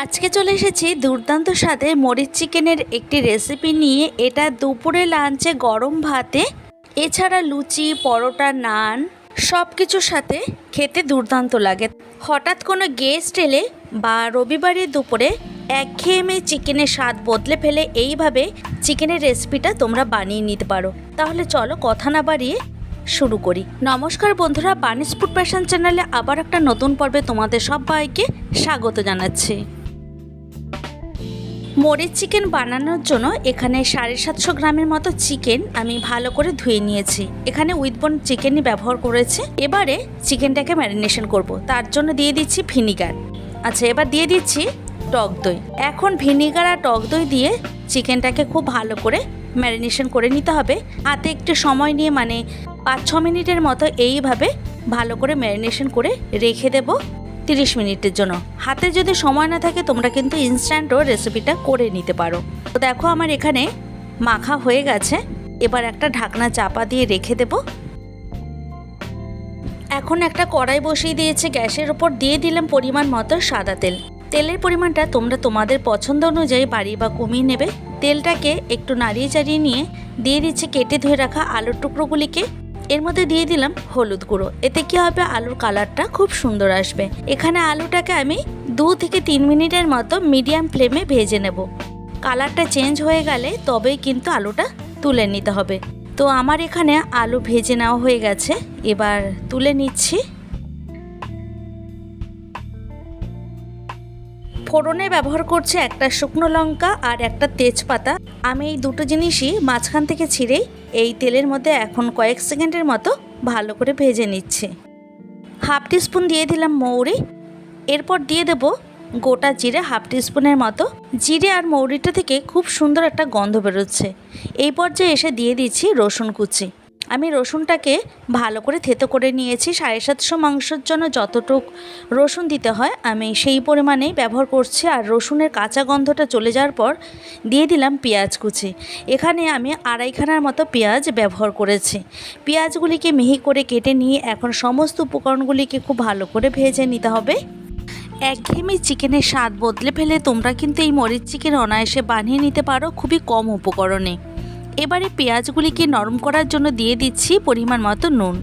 আজকে চলে এসেছি দুর্দান্ত স্বাদে মরিচ চিকেনের একটি রেসিপি নিয়ে। এটা দুপুরে লাঞ্চে গরম ভাতে, এছাড়া লুচি, পরোটা, নান সব কিছুর সাথে খেতে দুর্দান্ত লাগে। হঠাৎ কোনো গেস্ট এলে বা রবিবারের দুপুরে একঘেয়েমে চিকেনের স্বাদ বদলে ফেলে এইভাবে চিকেনের রেসিপিটা তোমরা বানিয়ে নিতে পারো। তাহলে চলো কথা না বাড়িয়ে শুরু করি। নমস্কার বন্ধুরা বানিস ফুড প্যাশন চ্যানেলে আবার একটা নতুন পর্বে তোমাদের সবাইকে স্বাগত জানাচ্ছি। মরিচ চিকেন বানানোর জন্য এখানে সাড়ে সাতশো গ্রামের মতো চিকেন আমি ভালো করে ধুয়ে নিয়েছি। এখানে উইথবন চিকেনই ব্যবহার করেছি। এবারে চিকেনটাকে ম্যারিনেশন করব। তার জন্য দিয়ে দিচ্ছি ভিনিগার। আচ্ছা এবার দিয়ে দিচ্ছি টক দই। এখন ভিনিগার আর টক দই দিয়ে চিকেনটাকে খুব ভালো করে ম্যারিনেশন করে নিতে হবে। হাতে একটু সময় নিয়ে মানে পাঁচ ছ মিনিটের মতো এইভাবে ভালো করে ম্যারিনেশন করে রেখে দেব। তিরিশ মিনিটের জন্য। হাতে যদি সময় না থাকে, তোমরা কিন্তু ইনস্ট্যান্টও রেসিপিটা করে নিতে পারো। তো দেখো আমার এখানে মাখা হয়ে গেছে। এবার একটা ঢাকনা চাপা দিয়ে রেখে দেব। এখন একটা কড়াই বসিয়ে দিয়েছে। গ্যাসের ওপর দিয়ে দিলাম পরিমাণ মতো সাদা তেল। তেলের পরিমাণটা তোমরা তোমাদের পছন্দ অনুযায়ী বাড়ি বা কমিয়ে নেবে। তেলটাকে একটু নাড়িয়ে চাড়িয়ে নিয়ে দিয়ে দিচ্ছে কেটে ধুয়ে রাখা আলুর টুকরোগুলিকে। এর মধ্যে দিয়ে দিলাম হলুদ গুঁড়ো। এতে কি হবে? আলুর কালারটা খুব সুন্দর আসবে। এখানে আলুটাকে আমি দু থেকে তিন মিনিটের মতো মিডিয়াম ফ্লেমে ভেজে নেব। কালারটা চেঞ্জ হয়ে গেলে তবেই কিন্তু আলুটা তুলে নিতে হবে। তো আমার এখানে আলু ভেজে নেওয়া হয়ে গেছে। এবার তুলে নিচ্ছি। ফোড়নে ব্যবহার করছে একটা শুকনো লঙ্কা আর একটা তেজপাতা। আমি এই দুটো জিনিসই মাঝখান থেকে ছিঁড়েই এই তেলের মধ্যে এখন কয়েক সেকেন্ডের মতো ভালো করে ভেজে নিচ্ছে। হাফ টিস্পুন দিয়ে দিলাম মৌরি। এরপর দিয়ে দেব গোটা জিরে হাফ টিস্পুনের মতো। জিরে আর মৌরিটা থেকে খুব সুন্দর একটা গন্ধ বেরোচ্ছে। এই পর্যায়ে এসে দিয়ে দিচ্ছি রসুন কুচি। আমি রসুনটাকে ভালো করে থেতো করে নিয়েছি। সাড়ে সাতশো মাংসের জন্য যতটুক রসুন দিতে হয়, আমি সেই পরিমাণেই ব্যবহার করছি। আর রসুনের কাঁচা গন্ধটা চলে যাওয়ার পর দিয়ে দিলাম পেঁয়াজ কুচি। এখানে আমি আড়াইখানার মতো পেঁয়াজ ব্যবহার করেছি। পেঁয়াজগুলিকে মিহি করে কেটে নিয়ে এখন সমস্ত উপকরণগুলিকে খুব ভালো করে ভেজে নিতে হবে। একঘেয়েমি চিকেনের স্বাদ বদলে ফেলে তোমরা কিন্তু এই মরিচ চিকেন অনায়াসে বানিয়ে নিতে পারো। খুবই কম উপকরণে। এবারে পেঁয়াজগুলিকে নরম করার জন্য দিয়ে দিচ্ছি পরিমাণ মতো নুন।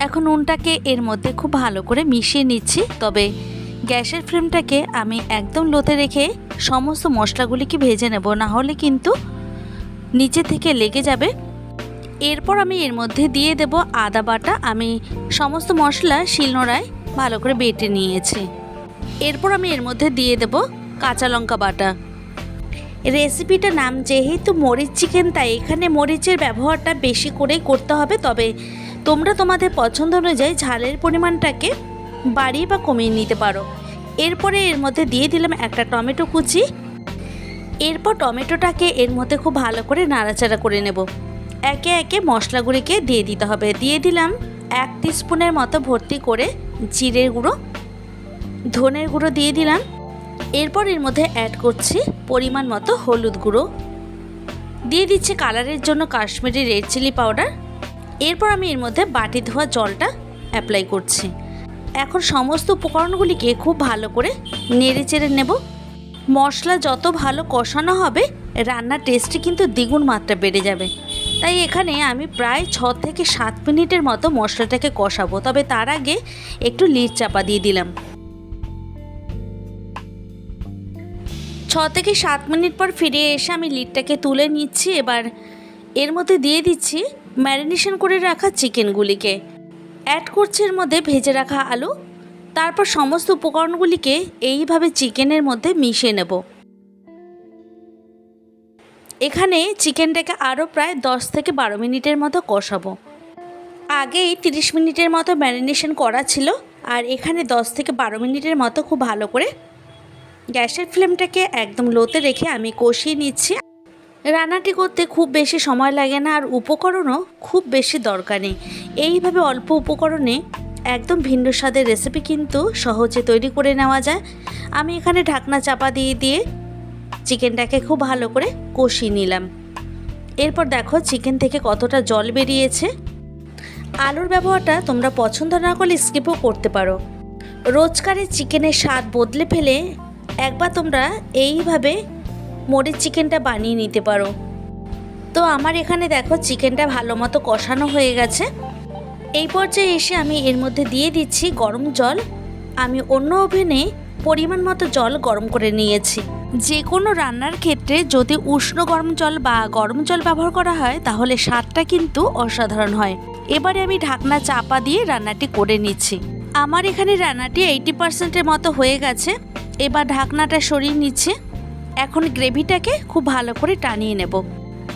এখন নুনটাকে এর মধ্যে খুব ভালো করে মিশিয়ে নিচ্ছি, তবে গ্যাসের ফ্লেমটাকে আমি একদম লোতে রেখে সমস্ত মশলাগুলিকে ভেজে নেব, না হলে কিন্তু নিচে থেকে লেগে যাবে। এরপর আমি এর মধ্যে দিয়ে দেব আদা বাটা। আমি সমস্ত মশলা শিলনোড়ায় ভালো করে বেটে নিয়েছি। এরপর আমি এর মধ্যে দিয়ে দেব কাঁচা লঙ্কা বাটা। রেসিপিটার নাম যেহেতু মরিচ চিকেন, তাই এখানে মরিচের ব্যবহারটা বেশি করেই করতে হবে। তবে তোমরা তোমাদের পছন্দ অনুযায়ী ঝালের পরিমাণটাকে বাড়িয়ে বা কমিয়ে নিতে পারো। এরপরে এর মধ্যে দিয়ে দিলাম একটা টমেটো কুচি। এরপর টমেটোটাকে এর মধ্যে খুব ভালো করে নাড়াচাড়া করে নেব। একে একে মশলাগুলিকে দিয়ে দিতে হবে। দিয়ে দিলাম এক স্পুনের মতো ভর্তি করে জিরের গুঁড়ো, ধনের গুঁড়ো দিয়ে দিলাম। এরপর এর মধ্যে অ্যাড করছি পরিমাণ মতো হলুদ গুঁড়ো। দিয়ে দিচ্ছি কালারের জন্য কাশ্মীরি রেড চিলি পাউডার এরপর আমি এর মধ্যে বাটি ধোয়া জলটা অ্যাপ্লাই করছি। এখন সমস্ত উপকরণগুলিকে খুব ভালো করে নেড়ে চেড়ে নেব। মশলা যত ভালো কষানো হবে, রান্নার টেস্টটি কিন্তু দ্বিগুণ মাত্রা বেড়ে যাবে। তাই এখানে আমি প্রায় ছ থেকে সাত মিনিটের মতো মশলাটাকে কষাবো। তবে তার আগে একটু লিড চাপা দিয়ে দিলাম। ছ থেকে সাত মিনিট পর ফিরে এসে আমি লিডটাকে তুলে নিচ্ছি, এবার এর মধ্যে দিয়ে দিচ্ছি ম্যারিনেশন করে রাখা চিকেনগুলিকে। অ্যাড করছি এর মধ্যে ভেজে রাখা আলু। তারপর সমস্ত উপকরণগুলিকে এইভাবে চিকেনের মধ্যে মিশিয়ে নেব। এখানে চিকেনটাকে আরও প্রায় দশ থেকে বারো মিনিটের মতো কষাবো। আগেই তিরিশ মিনিটের মতো ম্যারিনেশন করা ছিল, আর এখানে দশ থেকে বারো মিনিটের মতো খুব ভালো করে গ্যাসের ফ্লেমটাকে একদম লোতে রেখে আমি কষিয়ে নিচ্ছি। রান্নাটি করতে খুব বেশি সময় লাগে না আর উপকরণও খুব বেশি দরকার নেই। এইভাবে অল্প উপকরণে একদম ভিন্ন স্বাদের রেসিপি কিন্তু সহজে তৈরি করে নেওয়া যায়। আমি এখানে ঢাকনা চাপা দিয়ে দিয়ে চিকেনটাকে খুব ভালো করে কষিয়ে নিলাম। এরপর দেখো চিকেন থেকে কতটা জল বেরিয়েছে। আলুর ব্যবহারটা তোমরা পছন্দ না করলে স্কিপও করতে পারো। রোজকারের চিকেনের স্বাদ বদলে ফেলে একবার তোমরা এইভাবে মরিচ চিকেনটা বানিয়ে নিতে পারো। তো আমার এখানে দেখো চিকেনটা ভালো মতো কষানো হয়ে গেছে। এই পর্যায়ে এসে আমি এর মধ্যে দিয়ে দিচ্ছি গরম জল। আমি অন্য ওভেনে পরিমাণ মতো জল গরম করে নিয়েছি। যে কোনো রান্নার ক্ষেত্রে যদি উষ্ণ গরম জল বা গরম জল ব্যবহার করা হয়, তাহলে স্বাদটা কিন্তু অসাধারণ হয়। এবারে আমি ঢাকনা চাপা দিয়ে রান্নাটি করে নিচ্ছি। আমার এখানে রান্নাটি এইটি পার্সেন্টের মতো হয়ে গেছে। এবার ঢাকনাটা সরিয়ে নিচ্ছে। এখন গ্রেভিটাকে খুব ভালো করে টানিয়ে নেব।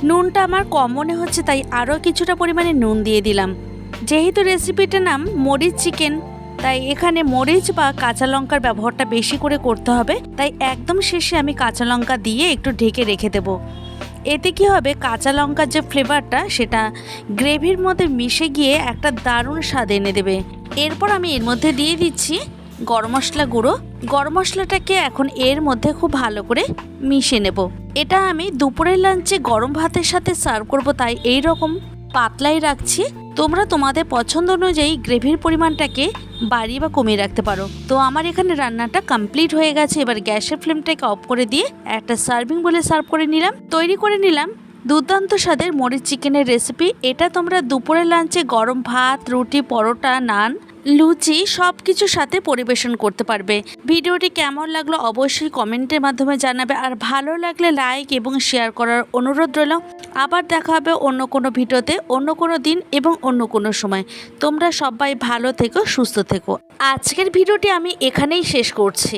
নুনটা আমার কম মনে হচ্ছে, তাই আরও কিছুটা পরিমাণে নুন দিয়ে দিলাম। যেহেতু রেসিপিটার নাম মরিচ চিকেন, তাই এখানে মরিচ বা কাঁচা লঙ্কার ব্যবহারটা বেশি করে করতে হবে। তাই একদম শেষে আমি কাঁচা লঙ্কা দিয়ে একটু ঢেকে রেখে দেব। এতে কি হবে, কাঁচা লঙ্কার যে ফ্লেভারটা, সেটা গ্রেভির মধ্যে মিশে গিয়ে একটা দারুণ স্বাদ এনে দেবে। এরপর আমি এর মধ্যে দিয়ে দিচ্ছি গরম মশলা গুঁড়ো। গরম মশলাটাকে এখন এর মধ্যে খুব ভালো করে মিশিয়ে নেব। এটা আমি দুপুরের লাঞ্চে গরম ভাতের সাথে সার্ভ করব, তাই এই রকম পাতলাই রাখছি। তোমরা তোমাদের পছন্দ অনুযায়ী গ্রেভির পরিমাণটাকে বাড়িয়ে বা কমিয়ে রাখতে পারো। তো আমার এখানে রান্নাটা কমপ্লিট হয়ে গেছে। এবার গ্যাসের ফ্লেমটাকে অফ করে দিয়ে একটা সার্ভিং বলে সার্ভ করে নিলাম। তৈরি করে নিলাম দুর্দান্ত স্বাদের মরিচ চিকেনের রেসিপি এটা তোমরা দুপুরের লাঞ্চে গরম ভাত, রুটি, পরোটা, নান লুচি সব কিছুর সাথে পরিবেশন করতে পারবে। ভিডিওটি কেমন লাগল অবশ্যই কমেন্টের মাধ্যমে জানাবে। আর ভালো লাগলে লাইক এবং শেয়ার করার অনুরোধ রইল। আবার দেখা হবে অন্য কোনো ভিডিওতে, অন্য কোনো দিন এবং অন্য কোনো সময়। তোমরা সবাই ভালো থেকো, সুস্থ থেকো। আজকের ভিডিওটি আমি এখানেই শেষ করছি।